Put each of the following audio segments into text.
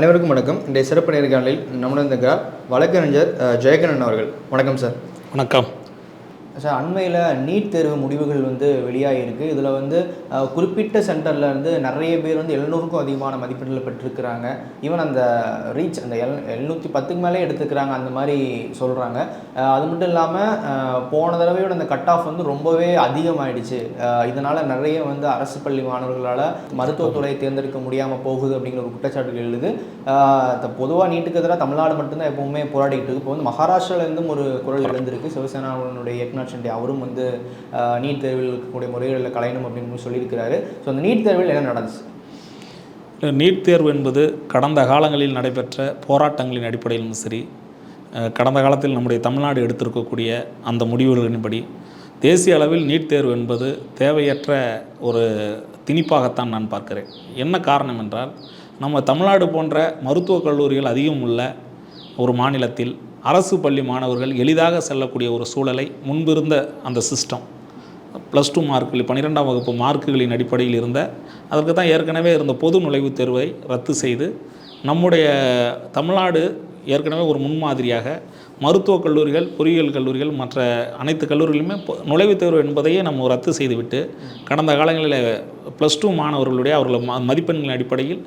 அனைவருக்கும் வணக்கம். இன்றைய சிறப்பு நேர்காணலில் நம்முடன் இருக்கிறார் வழக்கறிஞர் அஹ், ஜெயகண்ணன் அவர்கள். வணக்கம் சார். வணக்கம். சார் அண்மையில் நீட் தேர்வு முடிவுகள் வந்து வெளியாகிருக்கு இதில் வந்து குறிப்பிட்ட சென்டரில் இருந்து நிறைய பேர் வந்து எழுநூறுக்கும் அதிகமான மதிப்பெண்கள் பெற்றிருக்கிறாங்க. ஈவன் அந்த ரீச் அந்த எல் எழுநூற்றி பத்துக்கு மேலே எடுத்துக்கிறாங்க அந்த மாதிரி சொல்கிறாங்க அது மட்டும் இல்லாமல் போன தடவையோட அந்த கட் ஆஃப் வந்து ரொம்பவே அதிகமாகிடுச்சு இதனால் நிறைய வந்து அரசு பள்ளி மாணவர்களால் மருத்துவத்துறையை தேர்ந்தெடுக்க முடியாமல் போகுது அப்படிங்கிற ஒரு குற்றச்சாட்டுகள் எழுது. பொதுவாக நீட்டுக்கு எதிராக தமிழ்நாடு மட்டும்தான் எப்பவுமே போராடிக்கிட்டு இருக்கு. இப்போ வந்து மகாராஷ்டிராவிலேருந்தும் ஒரு குரல் எழுந்திருக்கு. சிவசேனாவுடைய இயக்குனர் ஆப்பர்ச்சுனிட்டி அவரும் வந்து நீட் தேர்வில் இருக்கக்கூடிய முறைகளில் கலையணும் அப்படின்னு சொல்லியிருக்கிறாரு. ஸோ அந்த நீட் தேர்வில் என்ன நடந்துச்சு? நீட் தேர்வு என்பது கடந்த காலங்களில் நடைபெற்ற போராட்டங்களின் அடிப்படையிலும் சரி கடந்த காலத்தில் நம்முடைய தமிழ்நாடு எடுத்திருக்கக்கூடிய அந்த முடிவுகளின்படி தேசிய அளவில் நீட் தேர்வு என்பது தேவையற்ற ஒரு திணிப்பாகத்தான் நான் பார்க்கிறேன். என்ன காரணம் என்றால் நம்ம தமிழ்நாடு போன்ற மருத்துவக் கல்லூரிகள் அதிகம் உள்ள ஒரு மாநிலத்தில் அரசு பள்ளி மாணவர்கள் எளிதாக செல்லக்கூடிய ஒரு சூழலை முன்பிருந்த அந்த சிஸ்டம் ப்ளஸ் டூ மார்க்குகள் பன்னிரெண்டாம் வகுப்பு மார்க்குகளின் அடிப்படையில் இருந்த அதற்கு தான் ஏற்கனவே இருந்த பொது நுழைவுத் தேர்வை ரத்து செய்து நம்முடைய தமிழ்நாடு ஏற்கனவே ஒரு முன்மாதிரியாக மருத்துவக் கல்லூரிகள் பொறியியல் கல்லூரிகள் மற்ற அனைத்து கல்லூரிகளுமே நுழைவுத் தேர்வு என்பதையே நம்ம ரத்து செய்துவிட்டு கடந்த காலங்களில் ப்ளஸ் டூ மாணவர்களுடைய அவர்கள் ம மதிப்பெண்களின் அடிப்படையில்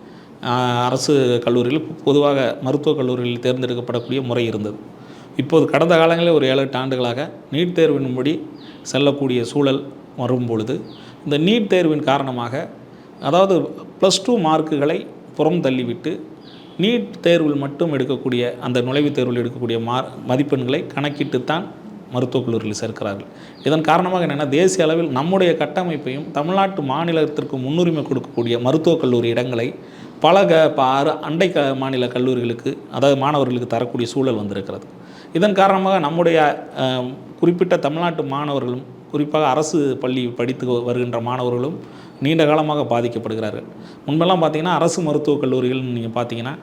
அரசு கல்லூரியில் பொதுவாக மருத்துவக் கல்லூரியில் தேர்ந்தெடுக்கப்படக்கூடிய முறை இருந்தது. இப்போது கடந்த காலங்களில் ஒரு ஏழு எட்டு ஆண்டுகளாக நீட் தேர்வின்படி செல்லக்கூடிய சூழல் வரும் பொழுது இந்த நீட் தேர்வின் காரணமாக அதாவது ப்ளஸ் டூ மார்க்குகளை புறம் தள்ளிவிட்டு நீட் தேர்வில் மட்டும் எடுக்கக்கூடிய அந்த நுழைவுத் தேர்வில் எடுக்கக்கூடிய மார் மதிப்பெண்களை கணக்கிட்டுத்தான் மருத்துவக் கல்லூரியில் சேர்க்கிறார்கள். இதன் காரணமாக என்னென்னா தேசிய அளவில் நம்முடைய கட்டமைப்பையும் தமிழ்நாட்டு மாநிலத்திற்கு முன்னுரிமை கொடுக்கக்கூடிய மருத்துவக் கல்லூரி இடங்களை பல க அர- அண்டை க மாநில கல்லூரிகளுக்கு அதாவது மாணவர்களுக்கு தரக்கூடிய சூழல் வந்திருக்கிறது. இதன் காரணமாக நம்முடைய குறிப்பிட்ட தமிழ்நாட்டு மாணவர்களும் குறிப்பாக அரசு பள்ளி படித்து வருகின்ற மாணவர்களும் நீண்ட காலமாக பாதிக்கப்படுகிறார்கள். முன்பெல்லாம் பார்த்தீங்கன்னா அரசு மருத்துவக் கல்லூரிகள் நீங்கள் பார்த்தீங்கன்னா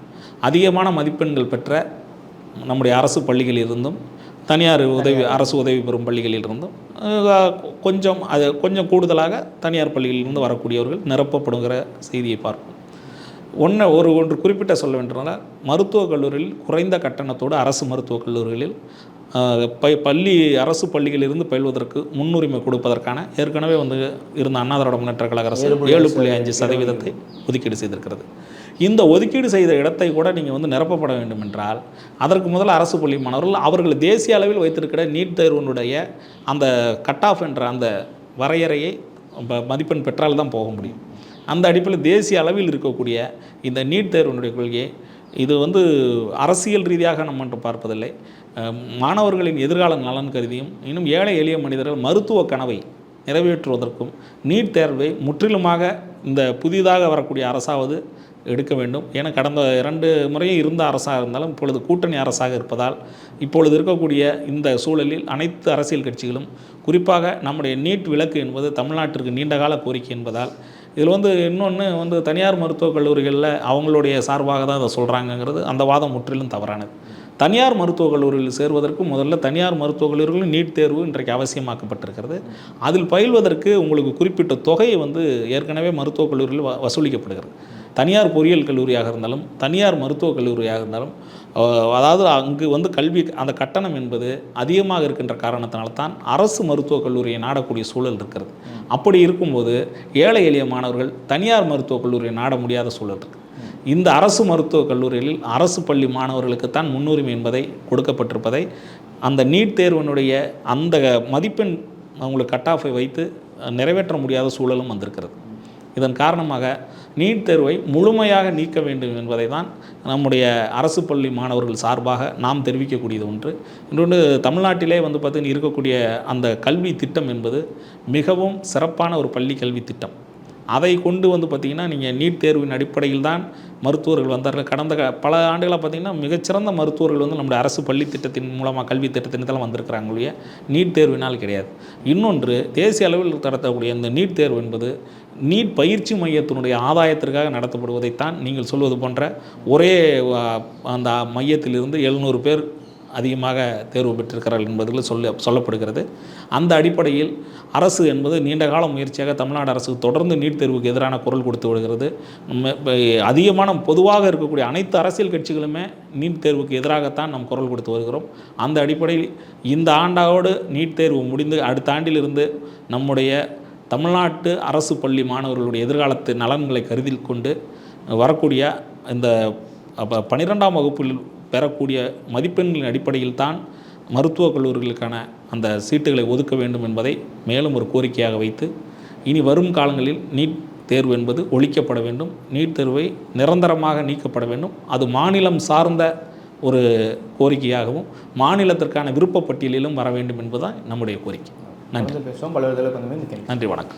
அதிகமான மதிப்பெண்கள் பெற்ற நம்முடைய அரசு பள்ளிகளில் இருந்தும் தனியார் உதவி அரசு உதவி பெறும் பள்ளிகளில் இருந்தும் கொஞ்சம் அது கொஞ்சம் கூடுதலாக தனியார் பள்ளிகளிலிருந்து வரக்கூடியவர்கள் நிரப்பப்படுகிற செய்தியை பார்ப்போம். ஒன்று ஒரு ஒன்று குறிப்பிட்ட சொல்ல வேண்டுமானால் மருத்துவக் கல்லூரியில் குறைந்த கட்டணத்தோடு அரசு மருத்துவக் கல்லூரிகளில் ப பள்ளி அரசு பள்ளிகளிலிருந்து பயில்வதற்கு முன்னுரிமை கொடுப்பதற்கான ஏற்கனவே வந்து இருந்த அண்ணா திராவிட முன்னேற்ற கழக அரசு ஏழு புள்ளி அஞ்சு சதவீதத்தை ஒதுக்கீடு செய்திருக்கிறது. இந்த ஒதுக்கீடு செய்த இடத்தை கூட நீங்கள் வந்து நிரப்பப்பட வேண்டும் என்றால் அதற்கு முதல்ல அரசு பள்ளி மாணவர்கள் அவர்கள் தேசிய அளவில் வைத்திருக்கிற நீட் தேர்வினுடைய அந்த கட் ஆஃப் என்ற அந்த வரையறையை மதிப்பெண் பெற்றால் தான் போக முடியும். அந்த அடிப்படையில் தேசிய அளவில் இருக்கக்கூடிய இந்த நீட் தேர்வினுடைய கொள்கையை இது வந்து அரசியல் ரீதியாக நம்ம என்று பார்ப்பதில்லை. மாணவர்களின் எதிர்கால நலன் கருதியும் இன்னும் ஏழை எளிய மனிதர்கள் மருத்துவ கனவை நிறைவேற்றுவதற்கும் நீட் தேர்வை முற்றிலுமாக இந்த புதிதாக வரக்கூடிய அரசாவது எடுக்க வேண்டும். ஏன்னா கடந்த இரண்டு முறையும் இருந்த அரசாக இருந்தாலும் இப்பொழுது கூட்டணி அரசாக இருப்பதால் இப்பொழுது இருக்கக்கூடிய இந்த சூழலில் அனைத்து அரசியல் கட்சிகளும் குறிப்பாக நம்முடைய நீட் விலக்கு என்பது தமிழ்நாட்டிற்கு நீண்டகால கோரிக்கை என்பதால் இதில் வந்து இன்னொன்று வந்து தனியார் மருத்துவக் கல்லூரிகளில் அவங்களுடைய சார்பாக தான் அதை சொல்கிறாங்கங்கிறது அந்த வாதம் முற்றிலும் தவறானது. தனியார் மருத்துவக் கல்லூரியில் சேர்வதற்கு முதல்ல தனியார் மருத்துவக் கல்லூரிகளில் நீட் தேர்வு இன்றைக்கு அவசியமாக்கப்பட்டிருக்கிறது. அதில் பயில்வதற்கு உங்களுக்கு குறிப்பிட்ட தொகை வந்து ஏற்கனவே மருத்துவக் கல்லூரியில் வ- வசூலிக்கப்படுகிறது. தனியார் பொறியியல் கல்லூரியாக இருந்தாலும் தனியார் மருத்துவக் கல்லூரியாக இருந்தாலும் அதாவது அங்கு வந்து கல்வி அந்த கட்டணம் என்பது அதிகமாக இருக்கின்ற காரணத்தினால தான் அரசு மருத்துவக் கல்லூரியை நாடக்கூடிய சூழல் இருக்கிறது. அப்படி இருக்கும்போது ஏழை எளிய மாணவர்கள் தனியார் மருத்துவக் கல்லூரியை நாட முடியாத சூழல் இருக்குது இந்த அரசு மருத்துவக் கல்லூரிகளில் அரசு பள்ளி மாணவர்களுக்குத்தான் முன்னுரிமை என்பதை கொடுக்கப்பட்டிருப்பதை அந்த நீட் தேர்வினுடைய அந்த மதிப்பெண் அவங்களுக்கு கட் ஆஃபை வைத்து நிறைவேற்ற முடியாத சூழலும் வந்திருக்கிறது. இதன் காரணமாக நீட் தேர்வை முழுமையாக நீக்க வேண்டும் என்பதை தான் நம்முடைய அரசு பள்ளி மாணவர்கள் சார்பாக நாம் தெரிவிக்கக்கூடியது ஒன்று. இன்னொன்று தமிழ்நாட்டிலே வந்து பார்த்தீங்கன்னா இருக்கக்கூடிய அந்த கல்வி திட்டம் என்பது மிகவும் சிறப்பான ஒரு பள்ளி கல்வி திட்டம். அதை கொண்டு வந்து பார்த்திங்கன்னா நீங்கள் நீட் தேர்வின் அடிப்படையில் தான் மருத்துவர்கள் வந்தார்கள். கடந்த க- பல ஆண்டுகளாக பார்த்திங்கன்னா மிகச்சிறந்த மருத்துவர்கள் வந்து நம்முடைய அரசு பள்ளி திட்டத்தின் மூலமாக கல்வி திட்டத்தின் வந்திருக்கிறாங்க ஒழிய நீட் தேர்வினால் கிடையாது. இன்னொன்று தேசிய அளவில் நடத்தக்கூடிய இந்த நீட் தேர்வு என்பது நீட் பயிற்சி மையத்தினுடைய ஆதாயத்திற்காக நடத்தப்படுவதைத்தான் நீங்கள் சொல்வது போன்ற ஒரே அந்த மையத்திலிருந்து எழுநூறு பேர் அதிகமாக தேர்வு பெற்றிருக்கிறார்கள் என்பதில் சொல்ல சொல்லப்படுகிறது. அந்த அடிப்படையில் அரசு என்பது நீண்டகால முயற்சியாக தமிழ்நாடு அரசு தொடர்ந்து நீட் தேர்வுக்கு எதிரான குரல் கொடுத்து வருகிறது. அதிகமான பொதுவாக இருக்கக்கூடிய அனைத்து அரசியல் கட்சிகளுமே நீட் தேர்வுக்கு எதிராகத்தான் நாம் குரல் கொடுத்து வருகிறோம். அந்த அடிப்படையில் இந்த ஆண்டாவோடு நீட் தேர்வு முடிந்து அடுத்த ஆண்டிலிருந்து நம்முடைய தமிழ்நாட்டு அரசு பள்ளி மாணவர்களுடைய எதிர்காலத்து நலன்களை கருதில் கொண்டு வரக்கூடிய இந்த பன்னிரெண்டாம் வகுப்பில் பெறக்கூடிய மதிப்பெண்களின் அடிப்படையில் தான் மருத்துவக் கல்லூரிகளுக்கான அந்த சீட்டுகளை ஒதுக்க வேண்டும் என்பதை மேலும் ஒரு கோரிக்கையாக வைத்து இனி வரும் காலங்களில் நீட் தேர்வு என்பது ஒழிக்கப்பட வேண்டும். நீட் தேர்வை நிரந்தரமாக நீக்கப்பட வேண்டும். அது மாநிலம் சார்ந்த ஒரு கோரிக்கையாகவும் மாநிலத்திற்கான விருப்பப் பட்டியலிலும் வர வேண்டும் என்பதுதான் நம்முடைய கோரிக்கை. நன்றி. பேசுவோம். பல்வேறு தலை கொஞ்சமே மிக்க நன்றி. நன்றி. வணக்கம்.